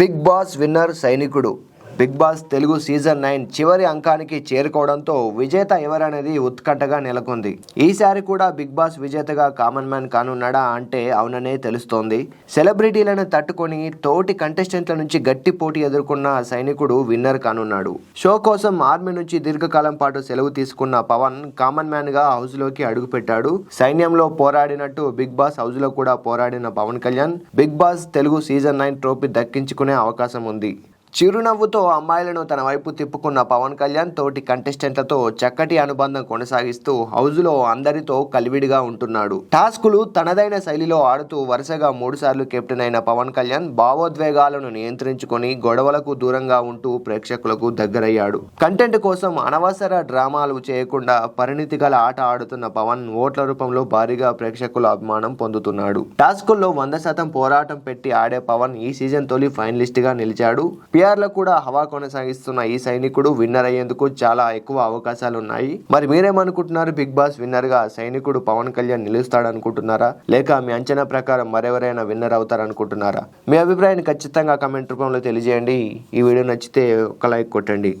Big Boss winner సైనికుడు. Bigg Boss Telugu season nine చివరి అంకానికి చేరుకోవడంతో విజేత ఎవరనేది ఉత్కంఠగా నెలకొంది. ఈసారి కూడా బిగ్ బాస్ విజేతగా కామన్ మ్యాన్ కానున్నాడా అంటే అవుననే తెలుస్తోంది. సెలబ్రిటీలను తట్టుకొని తోటి కంటెస్టెంట్ల నుంచి గట్టి పోటీ ఎదుర్కొన్న సైనికుడు విన్నర్ కానున్నాడు. షో కోసం ఆర్మీ నుంచి దీర్ఘకాలం పాటు సెలవు తీసుకున్న పవన్ కామన్ మ్యాన్గా హౌస్లోకి అడుగుపెట్టాడు. సైన్యంలో పోరాడినట్టు బిగ్ బాస్ హౌస్లో కూడా పోరాడిన Pawan Kalyan Bigg Boss Telugu season nine trophy దక్కించుకునే అవకాశం ఉంది. చిరునవ్వుతో అమ్మాయిలను తన వైపు తిప్పుకున్న పవన్ కళ్యాణ్ తోటి కంటెస్టెంట్లతో చక్కటి అనుబంధం కొనసాగిస్తూ హౌజ్లో అందరితో కలివిడిగా ఉంటున్నాడు. టాస్కులు తనదైన శైలిలో ఆడుతూ వరుసగా మూడుసార్లు కెప్టెన్ అయిన పవన్ కళ్యాణ్ భావోద్వేగాలను నియంత్రించుకొని గొడవలకు దూరంగా ఉంటూ ప్రేక్షకులకు దగ్గరయ్యాడు. కంటెంట్ కోసం అనవసర డ్రామాలు చేయకుండా పరిణితి గల ఆట ఆడుతున్న పవన్ ఓట్ల రూపంలో భారీగా ప్రేక్షకుల అభిమానం పొందుతున్నాడు. టాస్కుల్లో వంద శాతం పోరాటం పెట్టి ఆడే పవన్ ఈ సీజన్ తొలి ఫైనలిస్ట్గా నిలిచాడు. పిఆర్లో కూడా హవా కొనసాగిస్తున్న ఈ సైనికుడు విన్నర్ అయ్యేందుకు చాలా ఎక్కువ అవకాశాలు ఉన్నాయి మరి మీరేమనుకుంటున్నారు? బిగ్ బాస్ విన్నర్గా సైనికుడు పవన్ కళ్యాణ్ నిలుస్తాడనుకుంటున్నారా? లేక మీ అంచనా ప్రకారం మరెవరైనా విన్నర్ అవుతారనుకుంటున్నారా? మీ అభిప్రాయాన్ని ఖచ్చితంగా కమెంట్ రూపంలో తెలియజేయండి. ఈ వీడియో నచ్చితే ఒక లైక్ కొట్టండి.